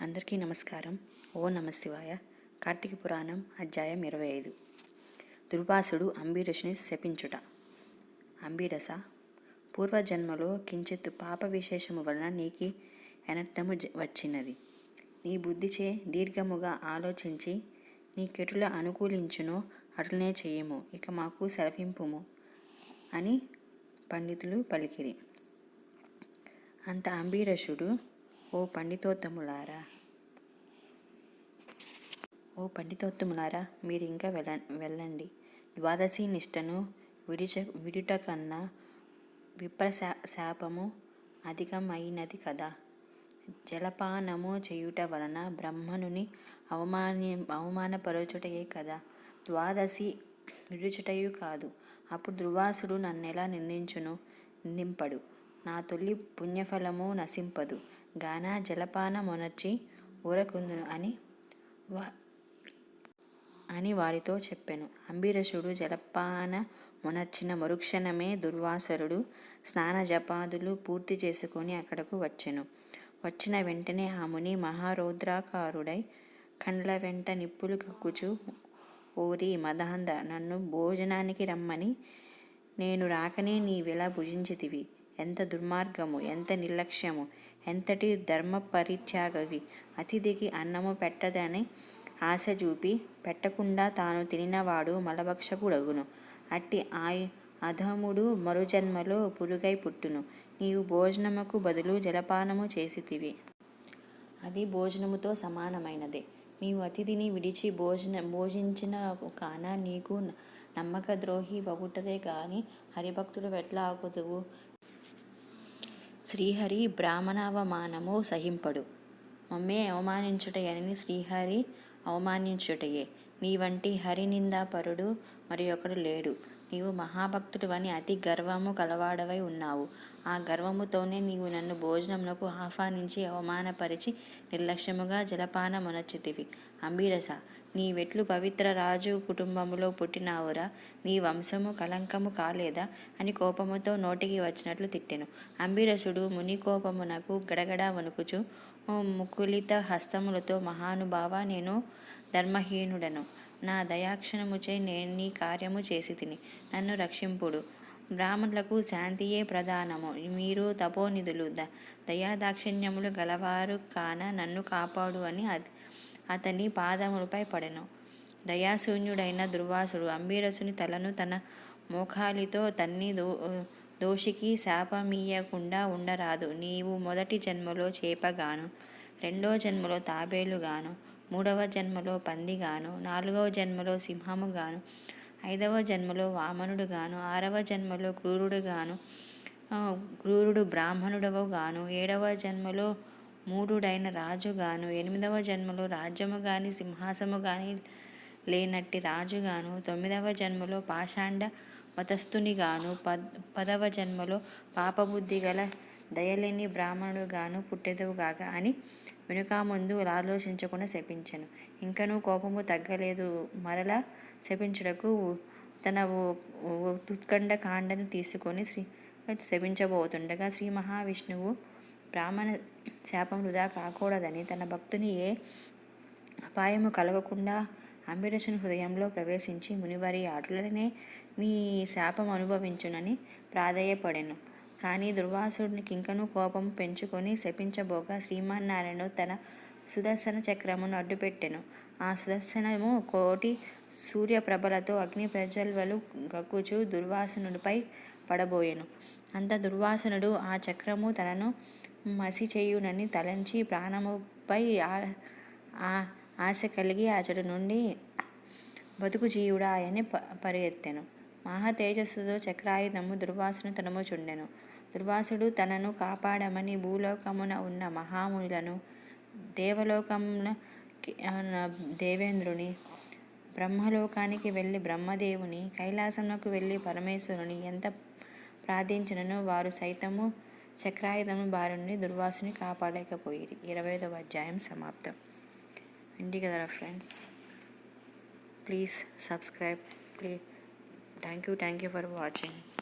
అందరికీ నమస్కారం. ఓ నమశివాయ కార్తీక పురాణం అధ్యాయం ఇరవై ఐదు. దుర్వాసుడు అంబీరసుని శపించుట. అంబీరస పూర్వజన్మలో కించిత్ పాప విశేషము వలన నీకి అనర్థము వచ్చినది. నీ బుద్ధిచే దీర్ఘముగా ఆలోచించి నీ కెటుల అనుకూలించునో అటునే చేయము. ఇక మాకు సెలవింపుము అని పండితులు పలికిరి. అంత అంబీరసుడు ఓ పండితోత్తములారా. ఓ పండితోత్తములారా మీరు ఇంకా వెళ్ళ వెళ్ళండి. ద్వాదశి నిష్టను విడిచ విడుట కన్నా విప్ర శాపము అధికమైనది కదా. జలపానము చేయుట వలన బ్రహ్మనుని అవమాని అవమానపరచుటయే కదా. ద్వాదశి విడుచుటయు కాదు. అప్పుడు ధృవాసుడు నన్నెలా నిందించును? నిందింపడు నా తొలి పుణ్యఫలము నశింపదు. గానా జలపాన మొనర్చి ఊరకుందును అని వా అని వారితో చెప్పాను. అంబిరసుడు జలపాన మొనర్చిన మరుక్షణమే దుర్వాసరుడు స్నాన జపాదులు పూర్తి చేసుకొని అక్కడకు వచ్చెను. వచ్చిన వెంటనే ఆ ముని మహారౌద్రాకారుడై కండ్ల వెంట నిప్పులు కక్కుచు ఓరి మదాంధ నన్ను భోజనానికి రమ్మని నేను రాకనే నీవెలా భుజించితివి? ఎంత దుర్మార్గము ఎంత నిర్లక్ష్యము? ఎంతటి ధర్మ పరిత్యాగవి అతిథికి అన్నము పెట్టదని ఆశ చూపి పెట్టకుండా తాను తినినవాడు మలభక్షకుడగును. అట్టి ఆయు అధముడు మరుజన్మలో పురుగై పుట్టును. నీవు భోజనముకు బదులు జలపానము చేసితివి. అది భోజనముతో సమానమైనదే. నీవు అతిథిని విడిచి భోజన భోజించిన కాన నీకు నమ్మక ద్రోహి వగుటదే కానీ హరిభక్తుడు ఎట్లా ఆగుదువు? శ్రీహరి బ్రాహ్మణావమానము సహింపడు. మమ్మే అవమానించుటయని శ్రీహరి అవమానించుటయే. నీ వంటి హరినిందాపరుడు మరి ఒకడు లేడు. నీవు మహాభక్తుడివని అతి గర్వము కలవాడవై ఉన్నావు. ఆ గర్వముతోనే నీవు నన్ను భోజనమునకు ఆహ్వానించి అవమానపరిచి నిర్లక్ష్యముగా జలపానమునర్చితివి అంబీరస నీ వెట్లు పవిత్ర రాజు కుటుంబములో పుట్టినావురా. నీ వంశము కలంకము కాలేదా అని కోపముతో నోటికి వచ్చినట్లు తిట్టెను. అంబీరసుడు ముని కోపమునకు గడగడ వణుకుచు ముకులిత హస్తములతో మహానుభావ నేను ధర్మహీనుడను. నా దయాక్షణముచే నేను నీ కార్యము చేసి తిని. నన్ను రక్షింపుడు. బ్రాహ్మణులకు శాంతియే ప్రధానము. మీరు తపోనిధులు. ద దయాదాక్షిణ్యములు గలవారు కాన నన్ను కాపాడు అని అతని పాదములపై పడెను. దయాశూన్యుడైన దుర్వాసుడు అంబీరసుని తలను తన మోఖాలితో తన్ని దో దోషికి శాపమీయకుండా ఉండరాదు. నీవు మొదటి జన్మలో చేపగాను రెండో జన్మలో తాబేలుగాను మూడవ జన్మలో పందిగాను నాలుగవ జన్మలో సింహముగాను ఐదవ జన్మలో వామనుడుగాను ఆరవ జన్మలో క్రూరుడుగాను గాను క్రూరుడు బ్రాహ్మణుడవ గాను ఏడవ జన్మలో మూఢుడైన రాజుగాను ఎనిమిదవ జన్మలో రాజ్యము గాని సింహాసము గాని లేనట్టి రాజుగాను తొమ్మిదవ జన్మలో పాషాండ మతస్థునిగాను పద్ పదవ జన్మలో పాపబుద్ధి గల దయలేని బ్రాహ్మణుడుగాను పుట్టెదవుగాక అని వెనుక ముందు ఆలోచించకుండా శపించెను. ఇంకనూ కోపము తగ్గలేదు. మరలా శపించుటకు తన ఉ- ఉత్కంఠ కాండను తీసుకొని శ్రీ శపించబోతుండగా శ్రీ మహావిష్ణువు బ్రాహ్మణ శాపం వృధా కాకూడదని తన భక్తుని ఏ అపాయము కలగకుండా అంబిరసుని హృదయంలో ప్రవేశించి మునివారి ఆటలనే మీ శాపం అనుభవించునని ప్రాధేయపడెను. కానీ దుర్వాసుడికి ఇంకనూ కోపం పెంచుకొని శపించబోగా శ్రీమన్నారాయణుడు తన సుదర్శన చక్రమును అడ్డుపెట్టెను. ఆ సుదర్శనము కోటి సూర్యప్రభలతో అగ్ని ప్రజ్వల్వలు గగ్గుచు దుర్వాసునుడిపై పడబోయెను. అంత దుర్వాసనుడు ఆ చక్రము తనను మసి చేయునని తలంచి ప్రాణముపై ఆ- ఆ- ఆశ కలిగి అతడు నుండి బతుకు జీవుడా అని ప పరిగెత్తెను. మహా తేజస్సుతో చక్రాయుధము తనము చూండెను దుర్వాసుడు తనను కాపాడమని భూలోకమున ఉన్న మహామునులను దేవలోకమున దేవేంద్రుని బ్రహ్మలోకానికి వెళ్ళి బ్రహ్మదేవుని కైలాసంలోకి వెళ్ళి పరమేశ్వరుని ఎంత ప్రార్థించినను వారు సైతము చక్రాయుధము బారి నుండి దుర్వాసుని కాపాడలేకపోయిరి. ఇరవైదవ అధ్యాయం సమాప్తం. ఇంటి కదరా friends. Please subscribe. Please thank you thank you for watching.